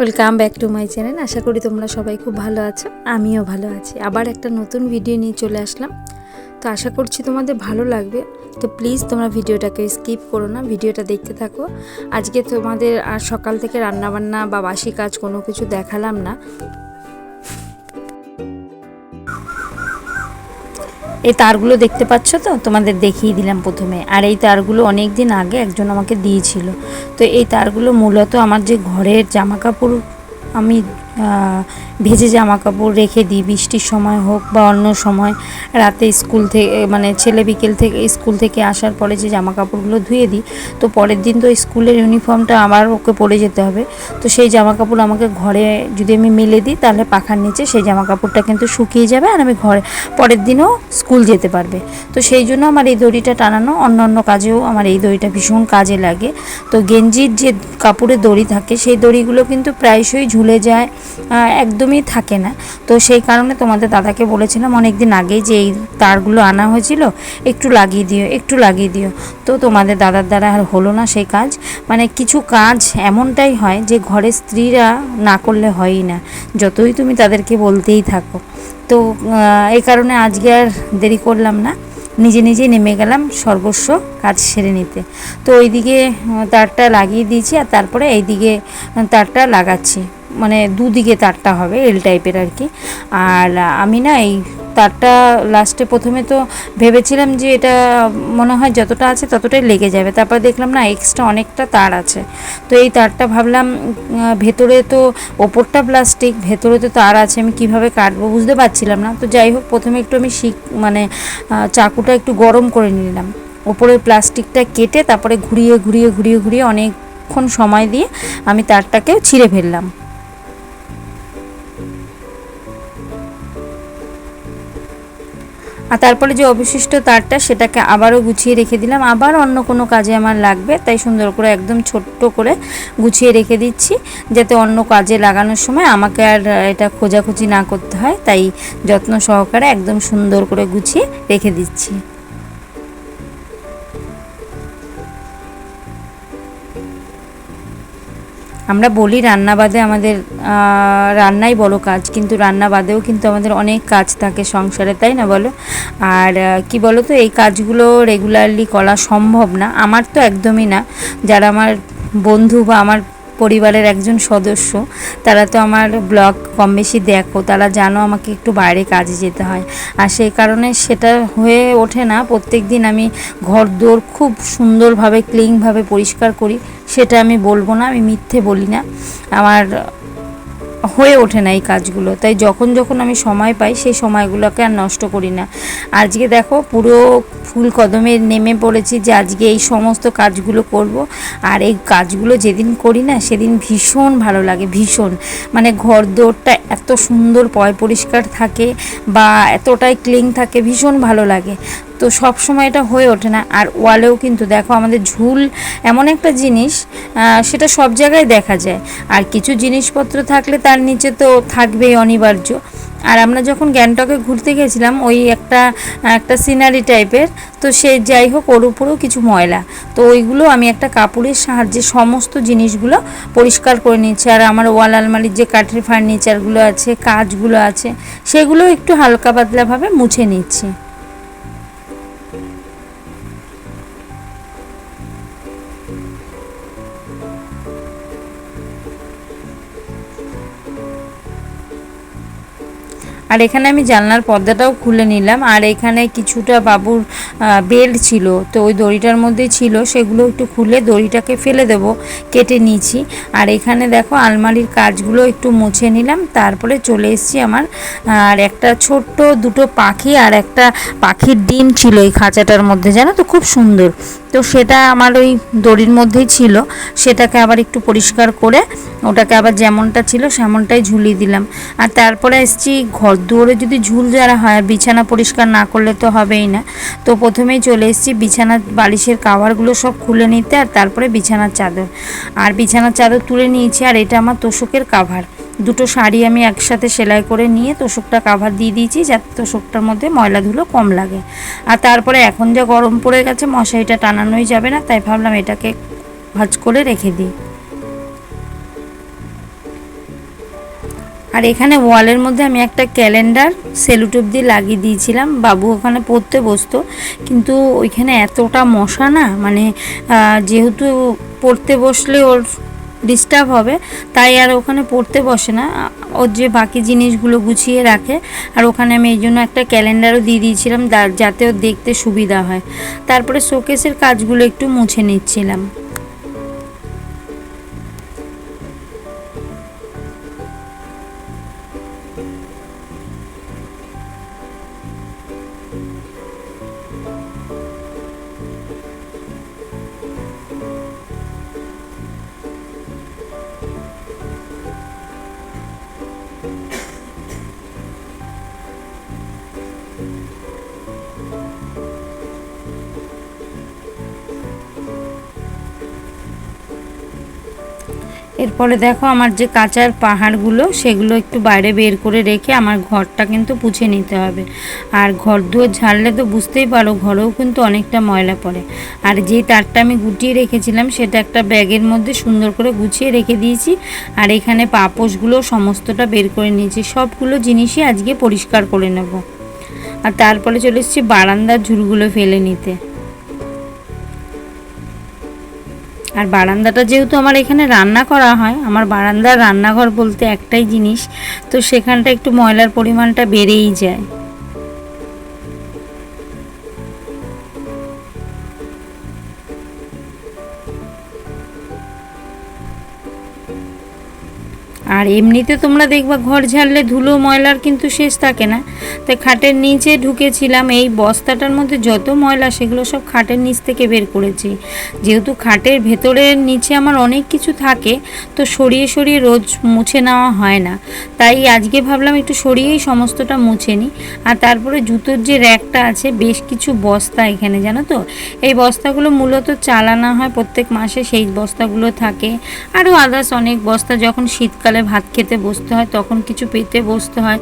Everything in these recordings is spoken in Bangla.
Welcome back to my channel আশা করি তোমরা সবাই খুব ভালো আছো। আমিও ভালো আছি। আবার একটা নতুন ভিডিও নিয়ে চলে আসলাম। তো আশা করছি তোমাদের ভালো লাগবে। তো প্লিজ তোমরা ভিডিওটাকে স্কিপ করো না। ভিডিওটা দেখতে থাকো। আজকে তোমাদের আর সকাল থেকে রান্নাবান্না বা বাসি কাজ কোনো কিছু দেখালাম না। এই তারগুলো দেখতে পাচ্ছ তো? তোমাদের দেখিয়ে দিলাম প্রথমে। আর এই তারগুলো অনেক দিন আগে একজন আমাকে দিয়েছিল। তো এই তারগুলো মূলত আমার যে ঘরের জামা কাপড় আমি ভেজে জামা কাপড় রেখে দিই, বৃষ্টির সময় হোক বা অন্য সময়, রাতে স্কুল থেকে মানে ছেলে বিকেল থেকে, স্কুল থেকে আসার পরে যে জামা কাপড়গুলো ধুয়ে দিই, তো পরের দিন তো স্কুলের ইউনিফর্মটা আবার ওকে পরে যেতে হবে। তো সেই জামা কাপড় আমাকে ঘরে যদি আমি মেলে দিই, তাহলে পাখার নিচে সেই জামা কাপড়টা কিন্তু শুকিয়ে যাবে আর আমি ঘরে, পরের দিনও স্কুল যেতে পারবে। তো সেই জন্য আমার এই দড়িটা টানানো, অন্য অন্য কাজেও আমার এই দড়িটা ভীষণ কাজে লাগে। তো গেঞ্জির যে কাপড়ের দড়ি থাকে, সেই দড়িগুলো কিন্তু প্রায়শই ঝুলে যায় একদমই থাকে না। তো সেই কারণে তোমাদের দাদাকে বলেছিলাম অনেক দিন আগেই যে এই তারগুলো আনা হয়েছিল, একটু লাগিয়ে দিও, একটু লাগিয়ে দিও। তো তোমাদের দাদার দ্বারা আর হলো না সেই কাজ। মানে কিছু কাজ এমনটাই হয় যে ঘরের স্ত্রীরা না করলে হয়ই না, যতই তুমি তাদেরকে বলতেই থাকো। তো এই কারণে আজকে আর দেরি করলাম না। নিজে নিজেই নেমে গেলাম সর্বস্ব কাজ সেরে নিতে। তো ওইদিকে তারটা লাগিয়ে দিয়েছি আর তারপরে এইদিকে তারটা লাগাচ্ছি। মানে দুদিকে তারটা হবে এল টাইপের আর কি। আর আমি না এই তারটা লাস্টে প্রথমে তো ভেবেছিলাম যে এটা মনে হয় যতটা আছে ততটাই লেগে যাবে। তারপর দেখলাম না এক্সট্রা অনেকটা তার আছে। তো এই তারটা ভাবলাম ভেতরে তো ওপরটা প্লাস্টিক ভেতরে তো তার আছে, আমি কীভাবে কাটবো বুঝতে পারছিলাম না। তো যাই হোক, প্রথমে একটু আমি শিখ মানে চাকুটা একটু গরম করে নিলাম। ওপরের প্লাস্টিকটা কেটে তারপরে ঘুরিয়ে ঘুরিয়ে ঘুরিয়ে ঘুরিয়ে অনেকক্ষণ সময় দিয়ে আমি তারটাকেও ছিঁড়ে ফেললাম। আর তারপরে যে অবশিষ্ট তারটা, সেটাকে আবারও গুছিয়ে রেখে দিলাম। আবার অন্য কোনো কাজে আমার লাগবে, তাই সুন্দর করে একদম ছোট্ট করে গুছিয়ে রেখে দিচ্ছি, যাতে অন্য কাজে লাগানোর সময় আমাকে আর এটা খোঁজাখুঁজি না করতে হয়। তাই যত্ন সহকারে একদম সুন্দর করে গুছিয়ে রেখে দিচ্ছি। আমরা বলি রান্না বাদে আমাদের রান্নাই বড় কাজ, কিন্তু রান্না বাদেও কিন্তু আমাদের অনেক কাজ থাকে সংসারে, তাই না বলো? আর কি বলো তো এই কাজগুলো রেগুলারলি করা সম্ভব না। আমার তো একদমই না। যারা আমার বন্ধু বা আমার পরিবারের একজন সদস্য, তারা তো আমার ব্লগ কম বেশি দেখো, তারা জানো আমাকে একটু বাইরে কাজে যেতে হয়। আর সেই কারণে সেটা হয়ে ওঠে না প্রত্যেক দিন আমি ঘর দোর খুব সুন্দরভাবে ক্লিনভাবে পরিষ্কার করি, সেটা আমি বলব না, আমি মিথ্যে বলি না। আমার হয়ে ওঠে না এই কাজগুলো। তাই যখন যখন আমি সময় পাই, সেই সময়গুলোকে আর নষ্ট করি না। আজকে দেখো, পুরো ফুল কদমে নেমে পড়েছি যে আজকে এই সমস্ত কাজগুলো করব। আর এই কাজগুলো যেদিন করি না, সেদিন ভীষণ ভালো লাগে, ভীষণ। মানে ঘর দোরটা এত সুন্দর পয় পরিষ্কার থাকে বা এতটাই ক্লিন থাকে, ভীষণ ভালো লাগে। তো সব সময় এটা হয়ে ওঠে না। আর ওয়ালেও কিন্তু দেখো আমাদের ঝুল এমন একটা জিনিস সেটা সব জায়গায় দেখা যায়। আর কিছু জিনিসপত্র থাকলে তার নিচে তো থাকবেই অনিবার্য। আর আমরা যখন গ্যাংটকে ঘুরতে গেছিলাম, ওই একটা একটা সিনারি টাইপের, তো সে যাই হোক ওর উপরেও কিছু ময়লা। তো ওইগুলো আমি একটা কাপড়ের সাহায্যে সমস্ত জিনিসগুলো পরিষ্কার করে নিচ্ছি আর আমার ওয়াল আলমারির যে কাঠের ফার্নিচারগুলো আছে, কাজগুলো আছে, সেগুলো একটু হালকা পাতলাভাবে মুছে নিচ্ছি। আর এখানে আমি জানলার পর্দাটাও খুলে নিলাম। আর এখানে কিছুটা বাবুর বেল্ট ছিল, তো ওই দড়িটার মধ্যেই ছিল। সেগুলো একটু খুলে দড়িটাকে ফেলে দেব, কেটে নিয়েছি। আর এখানে দেখো আলমারির কাজগুলো একটু মুছে নিলাম। তারপরে চলে এসেছি আমার, আর একটা ছোট্ট দুটো পাখি আর একটা পাখির ডিম ছিল এই খাঁচাটার মধ্যে, জানো তো? খুব সুন্দর। তো সেটা আমার ওই দড়ির মধ্যেই ছিল। সেটাকে আবার একটু পরিষ্কার করে, ওটাকে আবার যেমনটা ছিল, সেমনটাই ঝুলিয়ে দিলাম। আর তারপরে এসছি ঘর দুয়ারে যদি ঝুল যারা হয়, বিছানা পরিষ্কার না করলে তো হবেই না। তো প্রথমেই চলে এসেছি বিছানার বালিশের কাভারগুলো সব খুলে নিতে আর তারপরে বিছানার চাদর। আর বিছানার চাদর তুলে নিয়েছি আর এটা আমার তোষকের কাভার। দুটো শাড়ি আমি একসাথে সেলাই করে নিয়ে তোষকটা কাভার দিয়ে দিয়েছি যাতে তোষকটার মধ্যে ময়লা ধুলো কম লাগে। আর তারপরে এখন যা গরম পড়ে গেছে, মশারিটা টানানোই যাবে না, তাই ভাবলাম এটাকে ভাজ করে রেখে দিই। আর এখানে ওয়ালের মধ্যে আমি একটা ক্যালেন্ডার সেলুটেপ দিয়ে লাগিয়ে দিয়েছিলাম। বাবু ওখানে পড়তে বসতো, কিন্তু ওইখানে এতটা মশা না মানে যেহেতু পড়তে বসলে ওর ডিস্টার্ব হবে, তাই আর ওখানে পড়তে বসে না। ওর যে বাকি জিনিসগুলো গুছিয়ে রাখে, আর ওখানে আমি এই জন্য একটা ক্যালেন্ডারও দিয়ে দিয়েছিলাম যাতে ওর দেখতে সুবিধা হয়। তারপরে শোকেসের কাজগুলো একটু মুছে নিচ্ছিলাম। এরপরে দেখো আমার যে কাঁচার পাহাড়গুলো, সেগুলো একটু বাইরে বের করে রেখে আমার ঘরটা কিন্তু পুছে নিতে হবে। আর ঘর ধুয়ে ঝাড়লে তো বুঝতেই পারো, ঘরেও কিন্তু অনেকটা ময়লা পড়ে। আর যে তারটা আমি গুটিয়ে রেখেছিলাম, সেটা একটা ব্যাগের মধ্যে সুন্দর করে গুছিয়ে রেখে দিয়েছি। আর এখানে পাপোশগুলো সমস্তটা বের করে নিয়েছি। সবগুলো জিনিসই আজকে পরিষ্কার করে নেব। আর তারপরে চলে এসেছি বারান্দার ঝুলগুলো ফেলে নিতে। আর বারান্দাটা যেহেতু আমার এখানে রান্না করা হয়, আমার বারান্দার রান্নাঘর বলতে একটাই জিনিস, তো সেখানটা একটু ময়লার পরিমাণটা বেড়েই যায়। আর এমনিতে তোমরা দেখবা ঘর ঝাড়লে ধুলো, ময়লার কিন্তু শেষ থাকে না। তাই খাটের নিচে ঢুকেছিলাম, এই বস্তাটার মধ্যে যত ময়লা, সেগুলো সব খাটের নিচ থেকে বের করেছি। যেহেতু খাটের ভেতরের নিচে আমার অনেক কিছু থাকে, তো সরিয়ে সরিয়ে রোজ মুছে নেওয়া হয় না। তাই আজকে ভাবলাম একটু সরিয়েই সমস্তটা মুছে নিই। আর তারপরে জুতোর যে র্যাকটা আছে, বেশ কিছু বস্তা এখানে, জানো তো? এই বস্তাগুলো মূলত চালানো হয় প্রত্যেক মাসে, সেই বস্তাগুলো থাকে। আরও আদার্স অনেক বস্তা, যখন শীতকালে ভাত খেতে বসতে হয়, তখন কিছু পেতে বসতে হয়।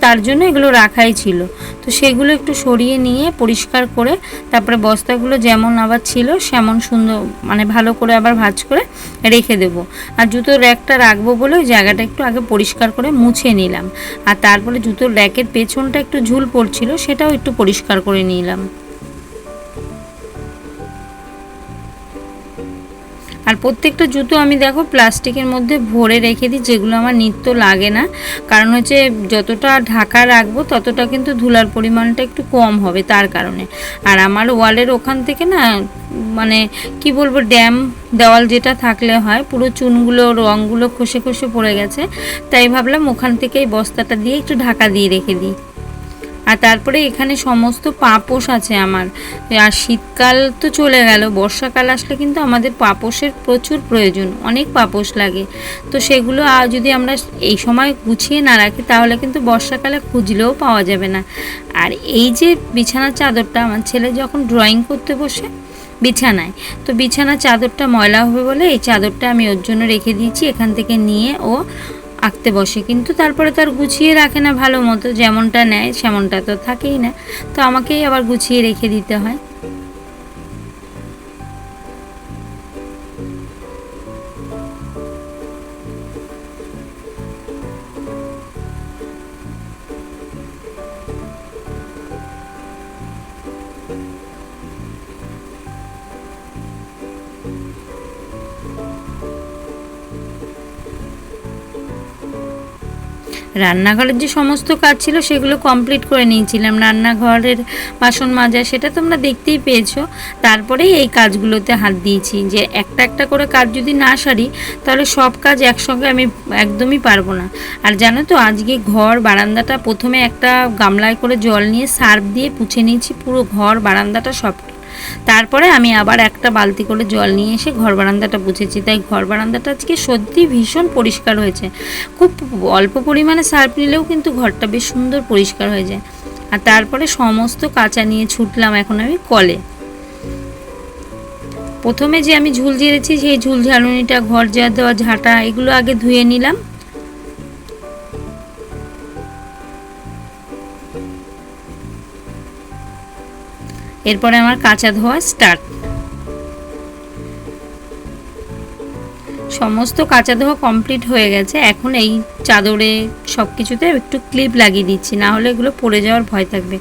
তার জন্য এগুলো রাখাই ছিল। তো সেগুলো একটু সরিয়ে নিয়ে পরিষ্কার করে, তারপরে বস্তাগুলো যেমন আবার ছিল, সেমন সুন্দর মানে ভালো করে আবার ভাজ করে রেখে দেব। আর জুতোর র্যাকটা রাখব বলে ওই জায়গাটা একটু আগে পরিষ্কার করে মুছে নিলাম। আর তারপরে জুতোর র্যাকের পেছনটা একটু ঝুল পড়ছিল, সেটাও একটু পরিষ্কার করে নিলাম। আর প্রত্যেকটা জুতো আমি দেখো প্লাস্টিকের মধ্যে ভরে রেখে দিই, যেগুলো আমার নিত্য লাগে না। কারণ হচ্ছে যতটা ঢাকা রাখব, ততটা কিন্তু ধুলার পরিমাণটা একটু কম হবে তার কারণে। আর আমার ওয়ালের ওখান থেকে না মানে কি বলব, ড্যাম দেওয়াল যেটা থাকলে হয়, পুরো চুনগুলো, রঙগুলো খসে খসে পড়ে গেছে। তাই ভাবলাম ওখান থেকে এই বস্তাটা দিয়ে একটু ঢাকা দিয়ে রেখে দিই। আর তারপরে এখানে সমস্ত পাপোশ আছে আমার। আর শীতকাল তো চলে গেল, বর্ষাকাল আসলে কিন্তু আমাদের পাপোশের প্রচুর প্রয়োজন, অনেক পাপোশ লাগে। তো সেগুলো যদি আমরা এই সময় গুছিয়ে না রাখি তাহলে কিন্তু বর্ষাকালে খুঁজলেও পাওয়া যাবে না। আর এই যে বিছানার চাদরটা, আমার ছেলে যখন ড্রয়িং করতে বসে বিছানায়, তো বিছানার চাদরটা ময়লা হবে বলে এই চাদরটা আমি ওর জন্য রেখে দিয়েছি। এখান থেকে নিয়ে ও আঁকতে বসে। কিন্তু তারপরে তো আর গুছিয়ে রাখে না ভালো মতো। যেমনটা নেয়, সেমনটা তো থাকেই না। তো আমাকেই আবার গুছিয়ে রেখে দিতে হয়। রান্নাঘরের যে সমস্ত কাজ ছিল সেগুলো কমপ্লিট করে নিয়েছিলাম। রান্নাঘরের বাসন মাজা, সেটা তোমরা দেখতেই পেয়েছ। তারপরেই এই কাজগুলোতে হাত দিয়েছি যে একটা একটা করে কাজ যদি না সারি, তাহলে সব কাজ একসঙ্গে আমি একদমই পারব না। আর জানো তো, আজকে ঘর, বারান্দাটা প্রথমে একটা গামলায় করে জল নিয়ে সার্ফ দিয়ে পুছে নিয়েছি, পুরো ঘর, বারান্দাটা সব তারপরে আমি আবার একটা বালতি করে জল নিয়ে এসে ঘর বারান্দাটা পুছেছি তাই ঘর বারান্দাটা আজকে সত্যি ভীষণ পরিষ্কার হয়েছে। খুব অল্প পরিমাণে সার্ফ নিলেও কিন্তু ঘরটা বেশ সুন্দর পরিষ্কার হয়ে যায়। আর তারপরে সমস্ত কাঁচা নিয়ে ছুটলাম এখন আমি কলে। প্রথমে যে আমি ঝুল ঝেড়েছি সেই ঝুল ঝাড়ুনিটা, ঘর ঝাড় দেওয়া ঝাঁটা, এগুলো আগে ধুয়ে নিলাম। এরপরে আমার কাঁচা ধোয়া স্টার্ট সমস্ত কাঁচা ধোয়া কমপ্লিট হয়ে গেছে। এখন এই চাদরে সব কিছুতে একটু ক্লিপ লাগিয়ে দিচ্ছি, না হলে এগুলো পড়ে যাওয়ার ভয় থাকবে।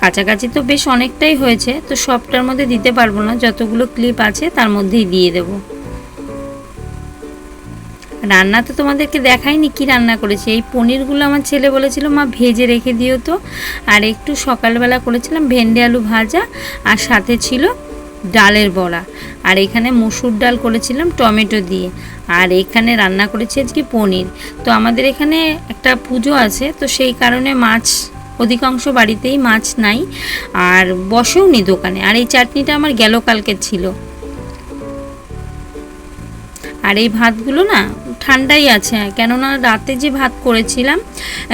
কাছাকাছি তো বেশ অনেকটাই হয়েছে, তো সবটার মধ্যে দিতে পারব না, যতগুলো ক্লিপ আছে তার মধ্যেই দিয়ে দেব। রান্না তো তোমাদেরকে দেখাইনি কি রান্না করেছি। এই পনিরগুলো আমার ছেলে বলেছিল, মা, ভেজে রেখে দিও তো। আর একটু সকালবেলা করেছিলাম ভেন্ডি আলু ভাজা, আর সাথে ছিল ডালের বড়া। আর এখানে মুসুর ডাল করেছিলাম টমেটো দিয়ে। আর এখানে রান্না করেছি আজকে পনির। তো আমাদের এখানে একটা পুজো আছে, তো সেই কারণে মাছ, অধিকাংশ বাড়িতেই মাছ নাই। আর বসেও নি দোকানে। আর এই চাটনিটা আমার গেল কালকে ছিল। আর এই ভাতগুলো না ঠান্ডাই আছে, কেননা রাতে যে ভাত করেছিলাম,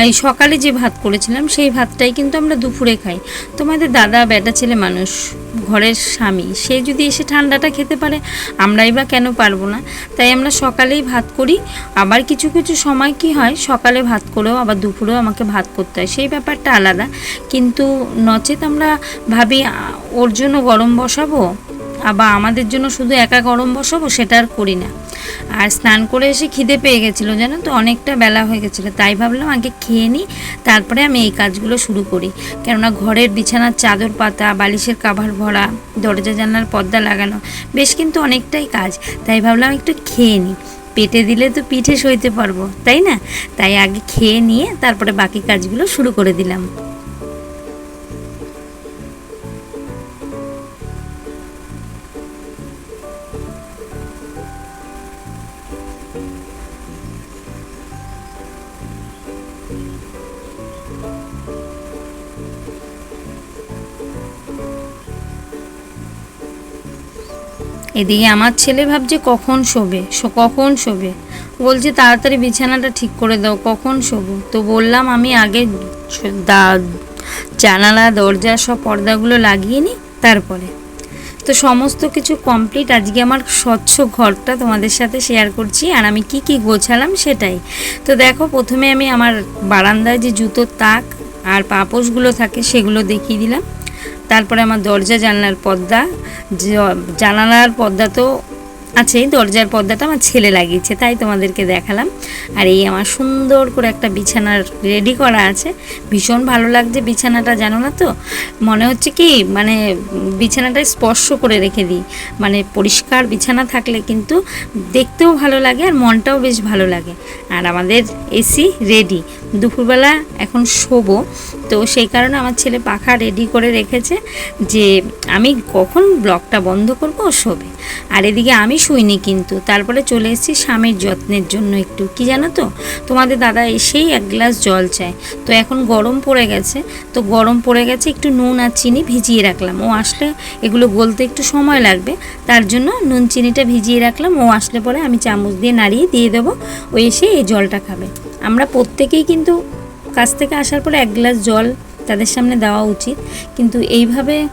এই সকালে যে ভাত করেছিলাম, সেই ভাতটাই কিন্তু আমরা দুপুরে খাই। তোমাদের দাদা বেটা ছেলে মানুষ, ঘরের স্বামী, সে যদি এসে ঠান্ডাটা খেতে পারে, আমরাই বা কেন পারব না? তাই আমরা সকালেই ভাত করি। আবার কিছু কিছু সময় কি হয়, সকালে ভাত করেও আবার দুপুরেও আমাকে ভাত করতে হয়। সেই ব্যাপারটা আলাদা। কিন্তু নচেত আমরা ভাবি ওর জন্য গরম বসাবো? আবার আমাদের জন্য শুধু একা গরম বসাবো সেটা আর করি না। আর স্নান করে এসে খিদে পেয়ে গেছিল, জানো তো? অনেকটা বেলা হয়ে গেছিল, তাই ভাবলাম আগে খেয়ে নিই, তারপরে আমি এই কাজগুলো শুরু করি। কেননা ঘরের বিছানার চাদর পাতা, বালিশের কাভার ভরা, দরজা জানলার পর্দা লাগানো, বেশ কিন্তু অনেকটাই কাজ। তাই ভাবলাম একটু খেয়ে নিই। পেটে দিলে তো পিঠে সইতে পারব, তাই না? তাই আগে খেয়ে নিয়ে তারপরে বাকি কাজগুলো শুরু করে দিলাম। এদিকে আমার ছেলে ভাবছে কখন শোবে কখন শোবে? বলছে, তাড়াতাড়ি বিছানাটা ঠিক করে দাও, কখন শোবো? তো বললাম, আমি আগে দা- জানালা, দরজা সব পর্দাগুলো লাগিয়ে নিই, তারপরে। তো সমস্ত কিছু কমপ্লিট আজকে আমার স্বচ্ছ ঘরটা তোমাদের সাথে শেয়ার করছি, আর আমি কি কি গোছালাম সেটাই। তো দেখো, প্রথমে আমি আমার বারান্দায় যে জুতোর তাক আর পাপোশগুলো থাকে, সেগুলো দেখিয়ে দিলাম। তারপরে আমার দরজা জানলার পর্দা জানালার পর্দা তো আছেই, দরজার পর্দাটা আমার ছেলে লাগিয়েছে, তাই তোমাদেরকে দেখালাম। আর এই আমার সুন্দর করে একটা বিছানার রেডি করা আছে। ভীষণ ভালো লাগছে বিছানাটা, জানো না তো? মনে হচ্ছে কি মানে বিছানাটা স্পর্শ করে রেখে দিই। মানে পরিষ্কার বিছানা থাকলে কিন্তু দেখতেও ভালো লাগে আর মনটাও বেশ ভালো লাগে। আর আমাদের এসি রেডি। দুপুরবেলা এখন শোবো। তো সেই কারণে আমার ছেলে পাখা রেডি করে রেখেছে যে আমি কখন ব্লকটা বন্ধ করব ও শোবে। আর এদিকে আমি শুইনি কিন্তু, তারপরে চলে এসেছি স্বামীর যত্নের জন্য একটু। কি জানো তো? তোমাদের দাদা এসেই এক গ্লাস জল চায়। তো এখন গরম পড়ে গেছে। তো গরম পড়ে গেছে, একটু নুন আর চিনি ভিজিয়ে রাখলাম। ও আসলে এগুলো গলতে একটু সময় লাগবে, তার জন্য নুন, চিনিটা ভিজিয়ে রাখলাম। ও আসলে পরে আমি চামচ দিয়ে নাড়িয়ে দিয়ে দেবো। ও এসে এই জলটা খাবে। আমরা প্রত্যেকেই কিন্তু কাছ থেকে আসার পরে এক গ্লাস জল তাদের সামনে দেওয়া উচিত। কিন্তু এইভাবে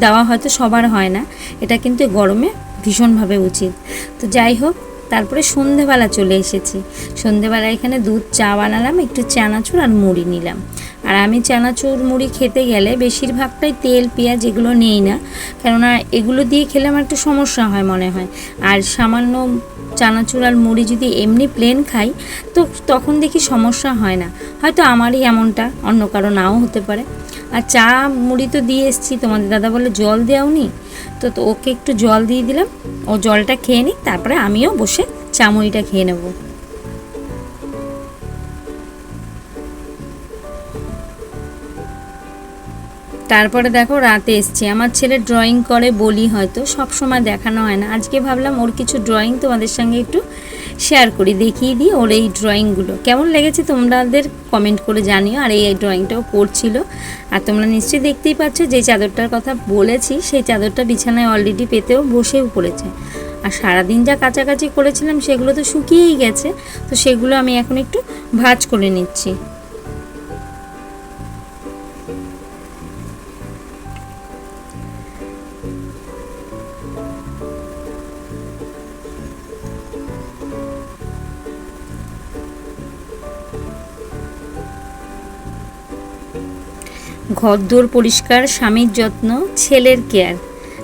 দেওয়া হয়তো সবার হয় না। এটা কিন্তু গরমে ভীষণভাবে উচিত। তো যাই হোক, তারপরে সন্ধেবেলা চলে এসেছি। সন্ধেবেলা এখানে দুধ, চা বানালাম, একটু চানাচুর আর মুড়ি নিলাম। আর আমি চানাচুর, মুড়ি খেতে গেলে বেশিরভাগটাই তেল, পেঁয়াজ এগুলো নেই না। কেননা এগুলো দিয়ে খেলে আমার একটু সমস্যা হয় মনে হয়। আর সামান্য চানাচুর আর মুড়ি যদি এমনি প্লেন খাই, তো তখন দেখি সমস্যা হয় না। হয়তো আমারই এমনটা, অন্য কারও নাও হতে পারে। আর চা, মুড়ি তো দিয়ে এসছি, তোমাদের দাদা বলে জল দেওনি। তো তো ওকে একটু জল দিয়ে দিলাম, ও জলটা খেয়ে নিই তারপরে আমিও বসে চা, মুড়িটা খেয়ে নেব। তারপরে দেখো রাতে এসছি। আমার ছেলে ড্রয়িং করে বলি হয়তো সব সময় দেখানো হয় না। আজকে ভাবলাম ওর কিছু ড্রয়িং তোমাদের সঙ্গে একটু শেয়ার করি, দেখিয়ে দিই ওর এই ড্রয়িংগুলো কেমন লেগেছে তোমাদের কমেন্ট করে জানিও, আর এই ড্রয়িংটাও করছিল। আর তোমরা নিশ্চয়ই দেখতেই পাচ্ছ, যে চাদরটার কথা বলেছি, সেই চাদরটা বিছানায় অলরেডি পেতেও বসেও পড়েছে। আর সারাদিন যা কাছাকাছি করেছিলাম, সেগুলো তো শুকিয়েই গেছে। তো সেগুলো আমি এখন একটু ভাজ করে নিচ্ছি। ঘরদোর পরিষ্কার, স্বামীর যত্ন, ছেলের কেয়ার।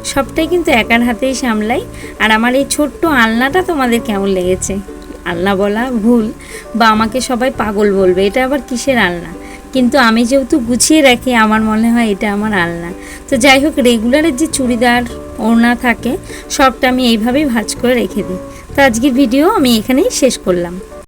সবটাই কিন্তু একার হাতেই সামলাই। আর আমার এই ছোট্ট আলনাটা তোমাদের কেমন লেগেছে? আলনা বলা ভুল বা আমাকে সবাই পাগল বলবে, এটা আবার কিসের আলনা? কিন্তু আমি যেহেতু গুছিয়ে রাখি, আমার মনে হয় এটা আমার আলনা। তো যাই হোক রেগুলারের যে চুড়িদার, ওড়না থাকে, সবটা আমি এইভাবেই ভাঁজ করে রেখে দিই। তো আজকের ভিডিও আমি এখানেই শেষ করলাম।